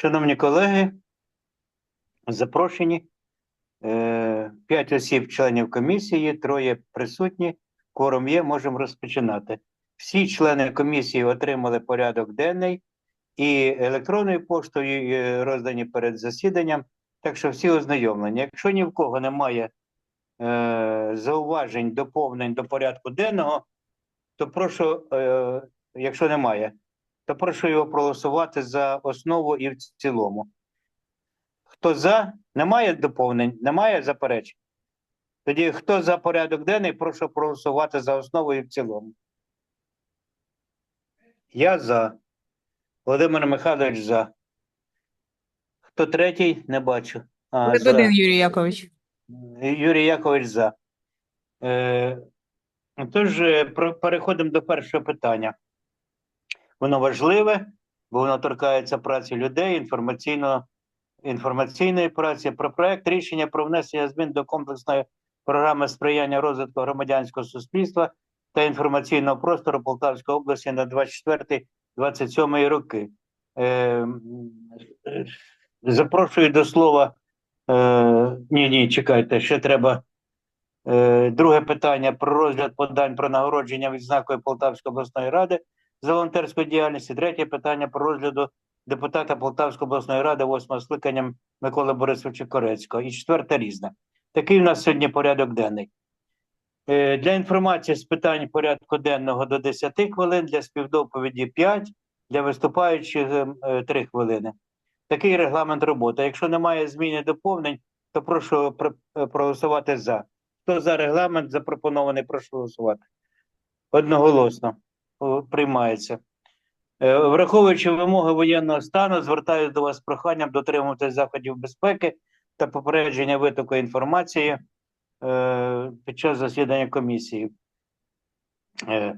Шановні колеги, запрошені. Е, П'ять осіб членів комісії, троє присутні. Кворум є, можемо розпочинати. Всі члени комісії отримали порядок денний і електронною поштою е, роздані перед засіданням. Так що всі ознайомлені. Якщо ні в кого немає е, зауважень, доповнень до порядку денного, то прошу, якщо немає, то прошу його проголосувати за основу і в цілому. Хто за? Немає доповнень? Немає заперечень? Тоді хто за порядок денний, прошу проголосувати за основу і в цілому. Я за. Володимир Михайлович за. Хто третій? Не бачу. А, за. Юрій Якович. Юрій Якович за. Е, тож, е, переходимо до першого питання. Воно важливе, бо воно торкається праці людей, інформаційно, інформаційної праці. Про проект рішення про внесення змін до комплексної програми сприяння розвитку громадянського суспільства та інформаційного простору Полтавської області на 24-27 роки. Е, запрошую до слова. Е, ні, ні, чекайте, ще треба. Е, друге питання про розгляд подань про нагородження відзнакою Полтавської обласної ради за волонтерську діяльність. І Третє питання про розгляду депутата Полтавської обласної ради восьмого скликання Миколи Борисовича Корецького. І четверте різне. Такий у нас сьогодні порядок денний. Е, Для інформації з питань порядку денного до 10 хвилин, для співдоповіді 5, для виступаючих 3 хвилини. Такий регламент роботи. Якщо немає змін і доповнень, то прошу про- е, проголосувати за. Хто за регламент запропонований, прошу голосувати. Одноголосно приймається. Е, Враховуючи вимоги воєнного стану, звертаюся до вас з проханням дотримуватися заходів безпеки та попередження витоку інформації е, під час засідання комісії. Е,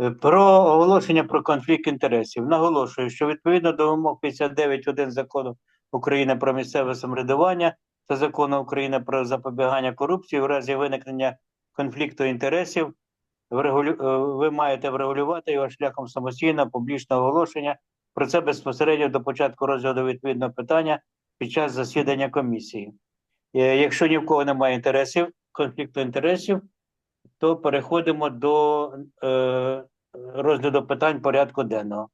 е, Про оголошення про конфлікт інтересів. Наголошую, що відповідно до вимог 59.1 закону України про місцеве самоврядування та закону України про запобігання корупції в разі виникнення конфлікту інтересів е, ви маєте врегулювати його шляхом самостійного публічного оголошення. Про це безпосередньо до початку розгляду відповідного питання під час засідання комісії. Е, Якщо ні в кого немає інтересів, конфлікту інтересів, то переходимо до е, розгляду питань порядку денного.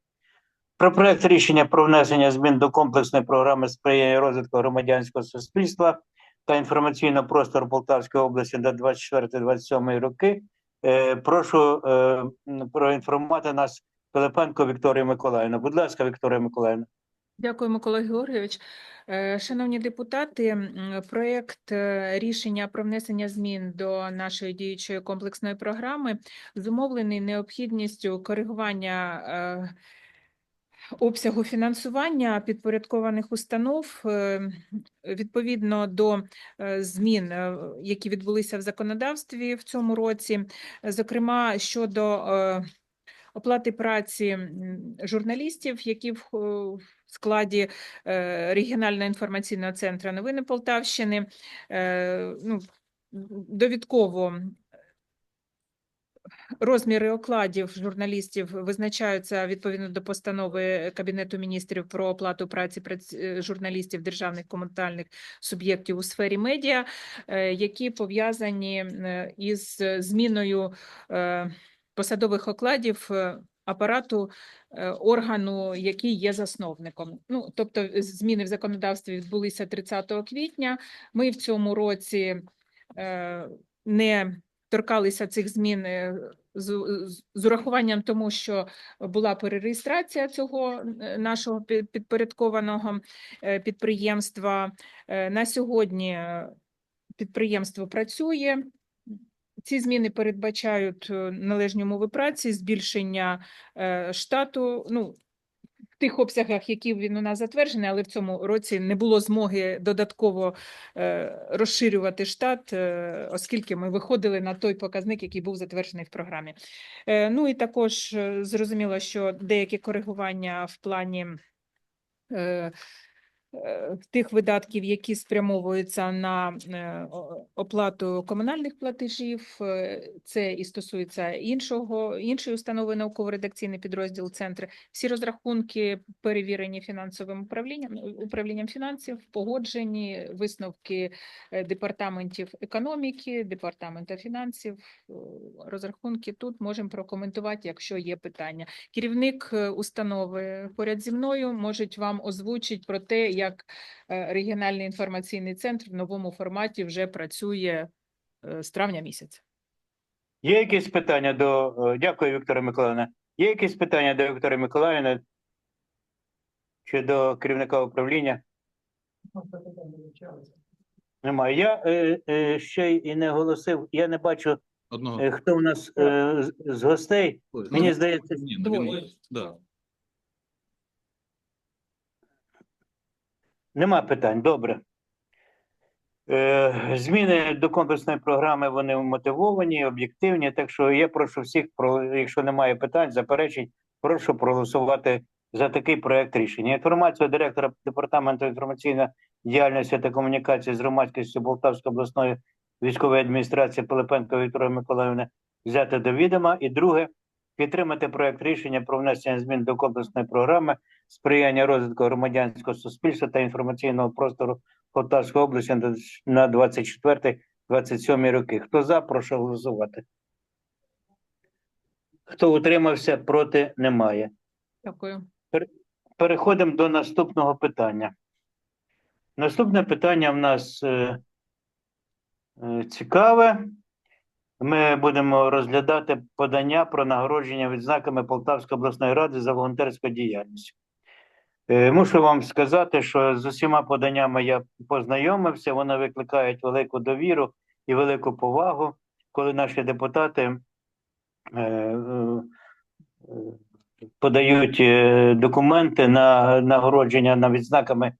Про проект рішення про внесення змін до комплексної програми сприяння розвитку громадянського суспільства та інформаційного простору Полтавської області на 24-27 роки. Е, прошу е, проінформувати нас Пилипенко Вікторію Миколаївну. Будь ласка, Вікторія Миколаївна. Дякую, Микола Георгійович. Е, Шановні депутати, проєкт е, рішення про внесення змін до нашої діючої комплексної програми зумовлений необхідністю коригування обсягу фінансування підпорядкованих установ е, відповідно до е, змін, е, які відбулися в законодавстві в цьому році, зокрема щодо оплати праці журналістів, які в складі регіонального інформаційного центру новини Полтавщини. Ну, довідково розміри окладів журналістів визначаються відповідно до постанови Кабінету міністрів про оплату праці прац- е, журналістів державних комунальних суб'єктів у сфері медіа, е, які пов'язані е, із зміною посадових окладів апарату органу, який є засновником. Ну, тобто зміни в законодавстві відбулися 30 квітня. Ми в цьому році не торкалися цих змін з, з- урахуванням тому, що була перереєстрація цього е, нашого пі- підпорядкованого е, підприємства. Е, На сьогодні підприємство працює. Ці зміни передбачають належні умови праці, збільшення штату. Ну, тих обсягах, які він у нас затверджений, але в цьому році не було змоги додатково е, розширювати штат, е, оскільки ми виходили на той показник, який був затверджений в програмі. Е, Ну і також зрозуміло, що деякі коригування в плані тих видатків, які спрямовуються на е, оплату комунальних платежів. Е, Це і стосується іншого, іншої установи науково-редакційний підрозділ центр. Всі розрахунки перевірені фінансовим управлінням, управлінням фінансів, погоджені висновки е, департаментів економіки, департамента фінансів. е, Розрахунки тут можемо прокоментувати, якщо є питання. Керівник е, установи поряд зі мною можуть вам озвучити про те, як е, регіональний інформаційний центр в новому форматі вже працює е, з травня місяця. Є якісь питання до. е, Дякую, Вікторе Миколаївна. Є якісь питання до Віктора Миколаївни чи до керівника управління? Немає. Я е, е, ще і не оголосив, я не бачу, Одного. хто у нас е, з, гостей. Ой, Мені ну, здається, ні, ну, він двоє. да. Нема питань, добре. Е, Зміни до комплексної програми вони мотивовані, об'єктивні. Так що я прошу всіх, якщо немає питань, заперечень, прошу проголосувати за такий проект рішення. Інформацію директора департаменту інформаційної діяльності та комунікації з громадськістю Полтавської обласної військової адміністрації Пилипенко Віктора Миколаївна взяти до відома. І друге, підтримати проект рішення про внесення змін до комплексної програми сприяння розвитку громадянського суспільства та інформаційного простору Полтавської області на 24-27 роки. Хто за, прошу голосувати. Хто утримався, проти немає. Дякую. Переходимо до наступного питання. Наступне питання в нас е, е, цікаве. Ми будемо розглядати подання про нагородження відзнаками Полтавської обласної ради за волонтерську діяльність. Е, Мушу вам сказати, що з усіма поданнями я познайомився, вони викликають велику довіру і велику повагу, коли наші депутати е, е, подають документи на нагородження на відзнаками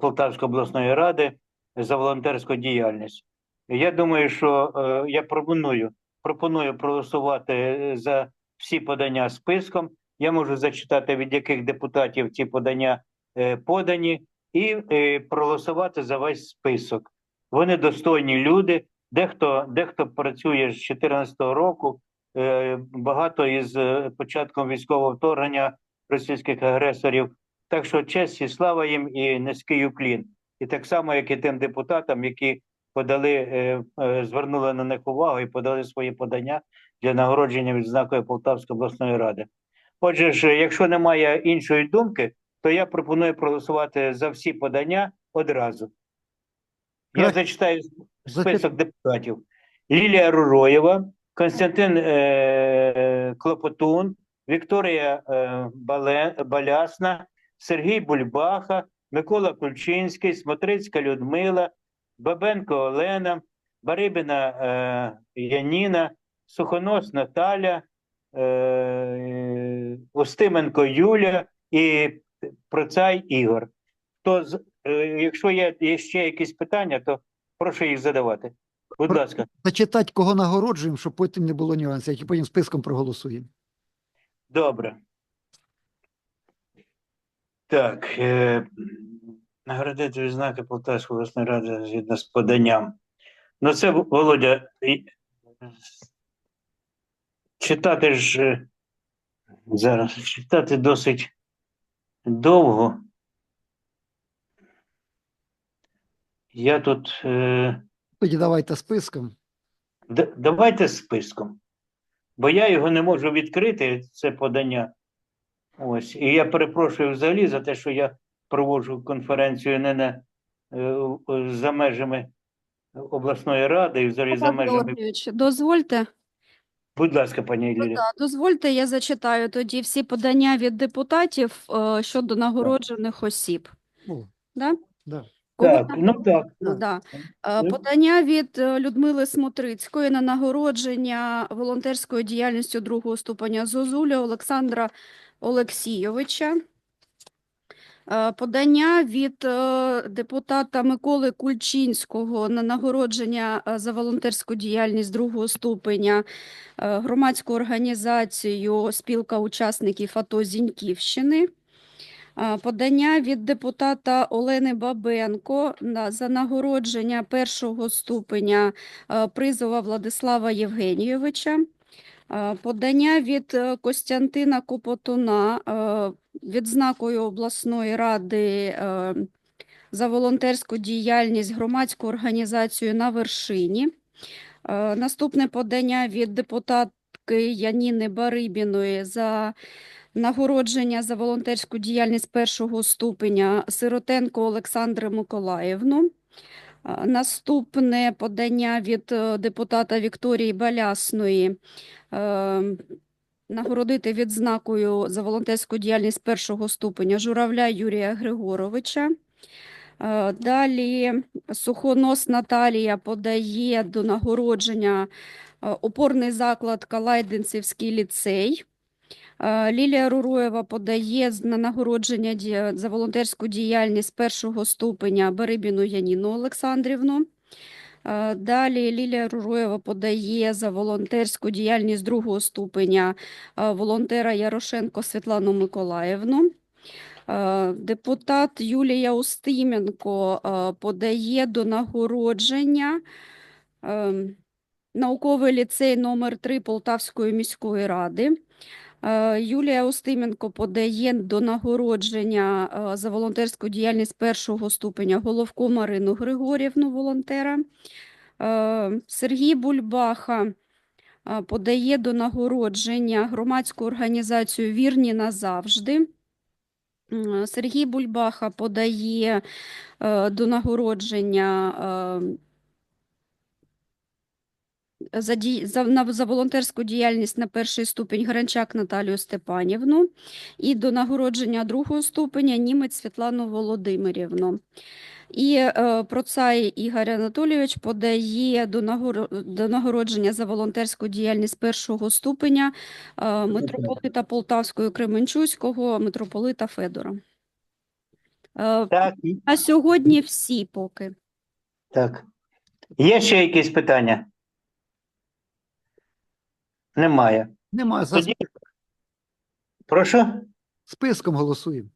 Полтавської обласної ради за волонтерську діяльність. Я думаю, що е, я пропоную, пропоную проголосувати е, за всі подання списком. Я можу зачитати, від яких депутатів ці подання е, подані, і е, проголосувати за весь список. Вони достойні люди. Дехто, дехто працює з 2014 року. Е, багато із е, початком військового вторгнення російських агресорів. Так що честь і слава їм і низький уклін. І так само, як і тим депутатам, які подали, е, е, звернули на них увагу і подали свої подання для нагородження відзнакою Полтавської обласної ради. Отже ж, якщо немає іншої думки, то я пропоную проголосувати за всі подання одразу. Я зачитаю список депутатів: Лілія Руроєва, Константин е, Клопотун, Вікторія е, Бале, Балясна, Сергій Бульбаха, Микола Кульчинський, Смотрицька Людмила, Бабенко Олена, Барибіна е, Яніна, Сухонос Наталя, е, Устименко Юля і Процай Ігор. То, е, якщо є, є ще якісь питання, то прошу їх задавати. Будь Про- ласка. Зачитати, кого нагороджуємо, щоб потім не було нюансів, які потім списком проголосуємо. Добре. Так. Е, наградити відзнаки Полтавської обласної ради згідно з поданням. Ну, це Володя. Читати ж е, зараз читати досить довго. Я тут. Е, Тоді давайте списком. Д- Давайте списком, бо я його не можу відкрити, це подання. Ось. І я перепрошую взагалі за те, що я проводжу конференцію не на, е, за межами обласної ради і взагалі за межами. Дозвольте, Будь ласка, пані Ну Лілія. дозвольте, я зачитаю тоді всі подання від депутатів е, щодо нагороджених осіб. О, Да? да. Так, там- ну так. Да. Е. Подання від е, Людмили Смотрицької на нагородження волонтерською діяльністю другого ступеня Зозуля Олександра Олексійовича. Е, Подання від е, депутата Миколи Кульчинського на нагородження е, за волонтерську діяльність другого ступеня громадську організацію Спілка учасників АТО Зіньківщини. Подання від депутата Олени Бабенко за нагородження першого ступеня Призова Владислава Євгенійовича. А, Подання від е, Костянтина Копотуна е, відзнакою обласної ради е, за волонтерську діяльність громадську організацію на вершині. Е, Наступне подання від депутатки Яніни Барибіної за нагородження за волонтерську діяльність першого ступеня Сиротенко Олександру Миколаївну. Наступне подання від е, депутата Вікторії Балясної е, нагородити відзнакою за волонтерську діяльність першого ступеня Журавля Юрія Григоровича. Е, Далі Сухонос Наталія подає до нагородження опорний заклад Калайденцівський ліцей. Е, Лілія Руруєва подає на нагородження за волонтерську діяльність першого ступеня Барибіну Яніну Олександрівну. Е, Далі Лілія Руруєва подає за волонтерську діяльність другого ступеня е, волонтера Ярошенко Світлану Миколаївну. Депутат Юлія Устименко подає до нагородження ем, науковий ліцей номер 3 Полтавської міської ради. Е, Юлія Устименко подає до нагородження е, за волонтерську діяльність першого ступеня Головко Марину Григорівну, волонтера. Е, Сергій Бульбаха подає до нагородження громадську організацію Вірні назавжди. Сергій Бульбаха подає до нагородження за, ді... за, на... за волонтерську діяльність на перший ступень Гранчак Наталію Степанівну і до нагородження другого ступеня Німець Світлану Володимирівну. І е, Процай Ігор Анатолійович подає до, нагоро... до нагородження за волонтерську діяльність першого ступеня е, митрополита Полтавського і Кременчуцького митрополита Федора. Е, Так, на сьогодні всі поки. так. Є ще якісь питання? Немає. Немає. За Тоді прошу. списком голосуємо.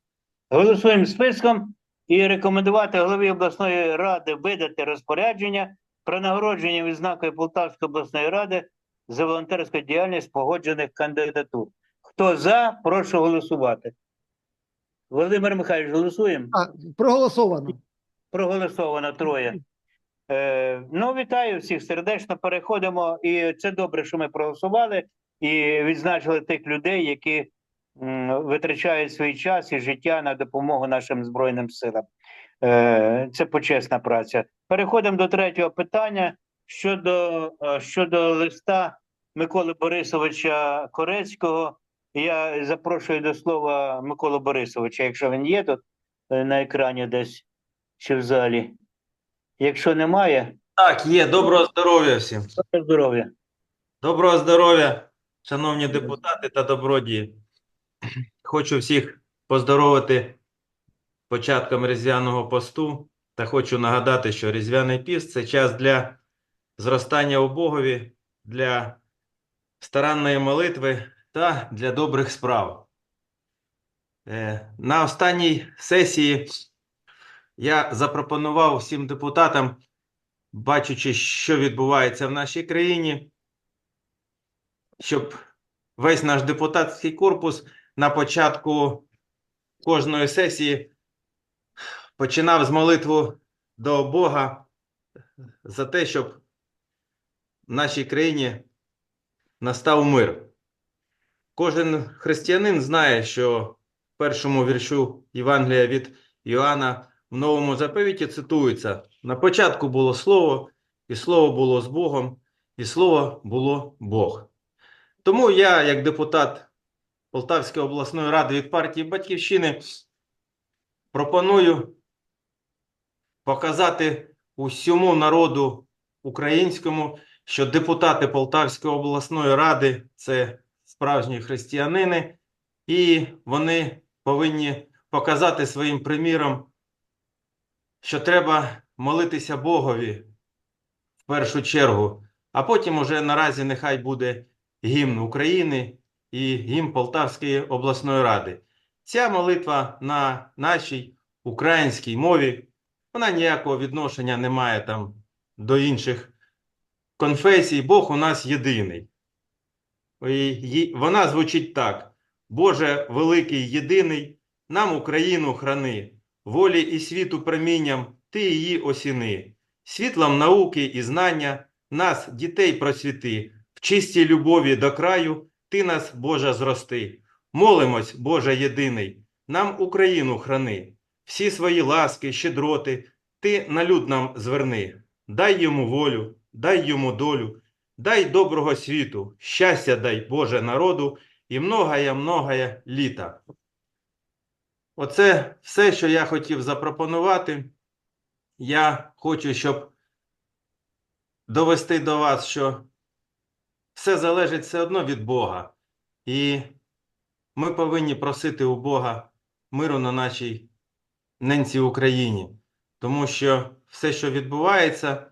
Голосуємо списком і рекомендувати голові обласної ради видати розпорядження про нагородження відзнакою Полтавської обласної ради за волонтерську діяльність погоджених кандидатур. Хто за, прошу голосувати. Володимир Михайлович, голосуємо? А, проголосовано. Проголосовано троє. Е, ну, вітаю всіх сердечно. Переходимо. І це добре, що ми проголосували і відзначили тих людей, які м, витрачають свій час і життя на допомогу нашим Збройним силам. Е, це почесна праця. Переходимо до третього питання щодо, е, щодо листа Миколи Борисовича Корецького. Я запрошую до слова Миколу Борисовича, якщо він є тут е, на екрані десь чи в залі. Якщо немає, Так, є. Доброго здоров'я всім. то здоров'я. Доброго здоров'я, шановні депутати та добродії. Хочу всіх поздоровити початком Різдвяного посту та хочу нагадати, що Різдвяний піст – це час для зростання у Богові, для старанної молитви та для добрих справ. Е, На останній сесії я запропонував всім депутатам, бачачи, що відбувається в нашій країні, щоб весь наш депутатський корпус на початку кожної сесії починав з молитву до Бога за те, щоб в нашій країні настав мир. Кожен християнин знає, що в першому віршу Євангелія від Іоанна в Новому заповіті цитується: на початку було слово, і слово було з Богом, і слово було Бог. Тому я, як депутат Полтавської обласної ради від партії Батьківщини, пропоную показати усьому народу українському, що депутати Полтавської обласної ради це справжні християнини, і вони повинні показати своїм приміром, що треба молитися Богові в першу чергу, а потім уже наразі нехай буде гімн України і гімн Полтавської обласної ради. Ця молитва на нашій українській мові, вона ніякого відношення не має там до інших конфесій. Бог у нас єдиний. І Вона звучить так: Боже великий єдиний, нам Україну храни, волі і світу промінням ти її осіни, світлом науки і знання нас, дітей просвіти, в чистій любові до краю ти нас, Боже, зрости. Молимось, Боже єдиний, нам Україну храни, всі свої ласки, щедроти, ти на люд нам зверни, дай йому волю, дай йому долю, дай доброго світу, щастя дай, Боже, народу, і многая, многая літа. Оце все, що я хотів запропонувати. Я хочу, щоб довести до вас, що все залежить все одно від Бога. І ми повинні просити у Бога миру на нашій ненці Україні. Тому що все, що відбувається,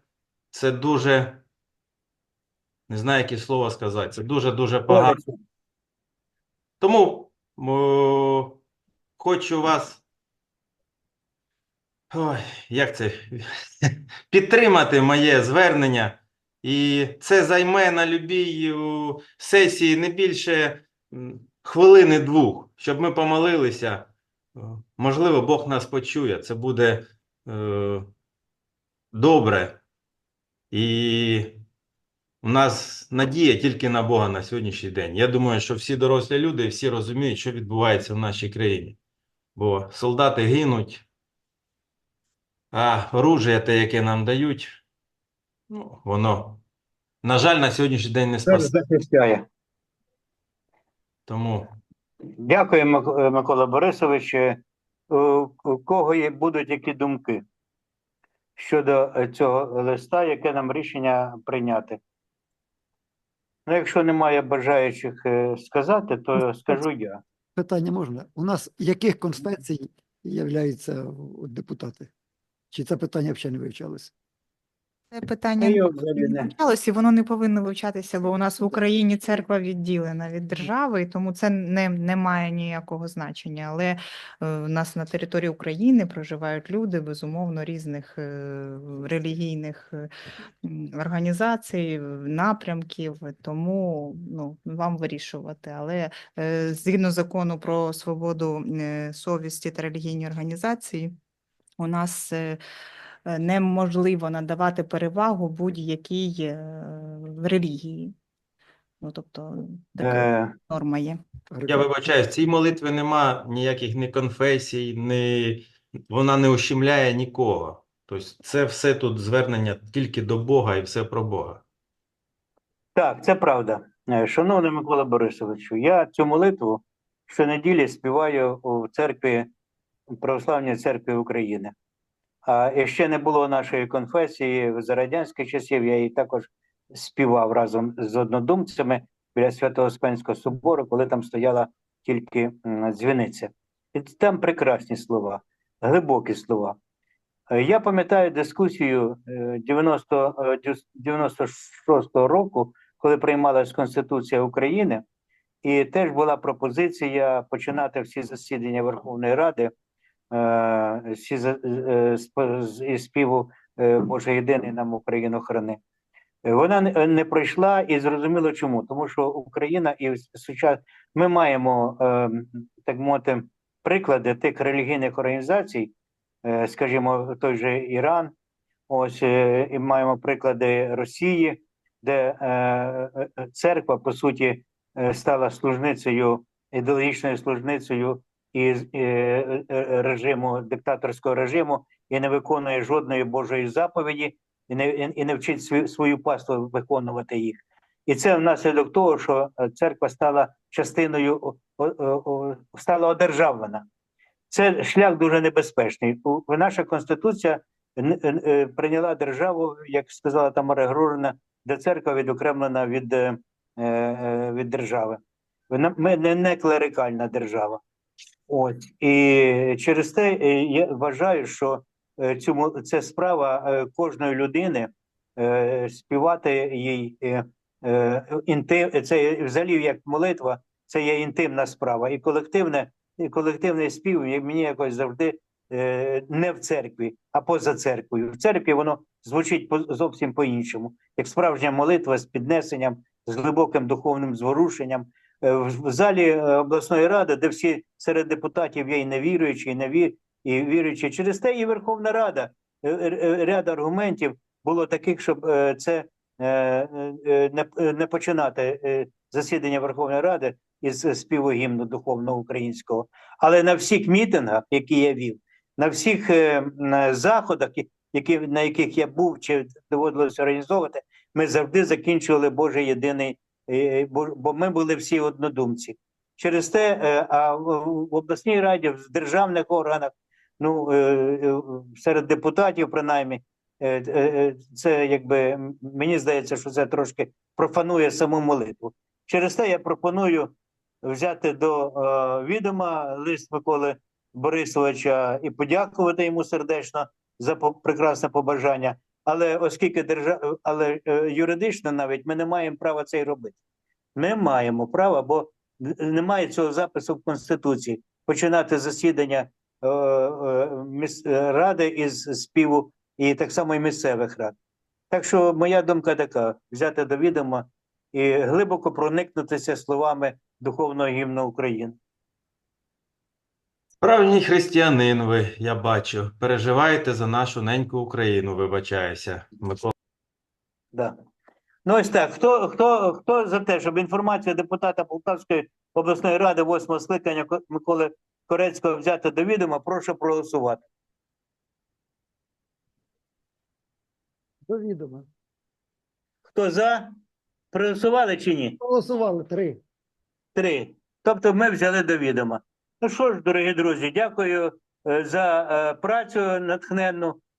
це дуже, не знаю, яке слово сказати, це дуже-дуже погано. Тому о, хочу вас. Ой, як це? Підтримати моє звернення. І це займе на любій о, сесії не більше хвилини двох, щоб ми помолилися. Можливо, Бог нас почує. Це буде е, добре. І у нас надія тільки на Бога на сьогоднішній день. Я думаю, що всі дорослі люди всі розуміють, що відбувається в нашій країні. Бо солдати гинуть, а оружие те, яке нам дають, ну, воно, на жаль, на сьогоднішній день не спасає. Тому Дякую, е, Микола Борисович. Е, У кого є, будуть які думки щодо е, цього листа, яке нам рішення прийняти? Ну, якщо немає бажаючих сказати, то скажу я. Питання можна? У нас яких конспецій являються депутати? Чи це питання взагалі не вивчалося? Це питання не взагалі і воно не повинно вивчатися, бо у нас в Україні церква відділена від держави, і тому це не, не має ніякого значення. Але е, в нас на території України проживають люди, безумовно, різних е, релігійних е, організацій, напрямків, тому ну, вам вирішувати. Але е, згідно закону про свободу е, совісті та релігійні організації, у нас е, е, неможливо надавати перевагу будь-якій е, релігії. Ну, тобто така Е, норма є. я вибачаюсь, в цій молитві нема ніяких ні конфесій, ні... вона не ущемляє нікого. Тобто це все тут звернення тільки до Бога і все про Бога. Так, це правда. Е, Шановний Микола Борисовичу, я цю молитву щонеділі співаю у церкві Православній церкві України. А ще не було нашої конфесії за радянських часів. Я її також співав разом з однодумцями біля Святого Спенського собору, коли там стояла тільки дзвіниця. І там прекрасні слова, глибокі слова. Е, Я пам'ятаю дискусію е, 90, е, 96-го року, коли приймалась Конституція України, і теж була пропозиція починати всі засідання Верховної Ради е, всі е, по- з- співу е, Боже єдиний нам Україну храни. Е, Вона не- пройшла і зрозуміло чому. Тому що Україна і сучас ми маємо, е, так мовити, приклади тих релігійних організацій, е, скажімо, той же Іран, ось е, і маємо приклади Росії, де е, е, е, церква, по суті, е, стала служницею, ідеологічною служницею із е, е, е, режиму, диктаторського режиму, і не виконує жодної Божої заповіді, і не, і не вчить свою, свою паству виконувати їх. І це внаслідок того, що церква стала частиною, стала одержавлена. Це шлях дуже небезпечний. Наша конституція прийняла державу, як сказала Тамара Грорина, де церква відокремлена від, від держави. Ми не клерикальна держава. От і через те е, я вважаю, що е, цьому це справа е, кожної людини е, співати їй е, е, інтим. Це взагалі як молитва, це є інтимна справа, і колективне і колективний спів мені якось завжди е, не в церкві, а поза церквою. В церкві воно звучить зовсім по-іншому, як справжня молитва з піднесенням, з глибоким духовним зворушенням. Е, В залі е, обласної ради, де всі серед депутатів є і невіруючі, і неві, і віруючі. Через те і Верховна Рада е, ряд аргументів було таких, щоб це не, починати засідання Верховної Ради із співу гімну духовного українського. Але на всіх мітингах, які я вів, на всіх заходах, які, на яких я був чи доводилося організовувати, ми завжди закінчували Боже єдиний, бо, ми були всі однодумці. Через те, е, а в обласній раді, в державних органах, ну е, е, серед депутатів, принаймні, це якби мені здається, що це трошки профанує саму молитву. Через те я пропоную взяти до відома лист Миколи Борисовича і подякувати йому сердечно за прекрасне побажання. Але оскільки держа... але е, юридично навіть ми не маємо права це й робити. Ми маємо право, бо немає цього запису в Конституції починати засідання е, е, ради із співу і так само і місцевих рад. Так що моя думка така: взяти до відома і глибоко проникнутися словами духовного гімну України. Справжній християнин ви, я бачу. Переживаєте за нашу неньку Україну, вибачаюся. Микола. Да. Ну ось так. Хто, хто, хто за те, щоб інформація депутата Полтавської обласної ради восьмого скликання Миколи Корецького взяти до відома, прошу проголосувати. До відома. Хто за? Проголосували чи ні? Голосували три. Три. Тобто ми взяли до відома. Ну що ж, дорогі друзі, дякую е, за е, працю натхненну.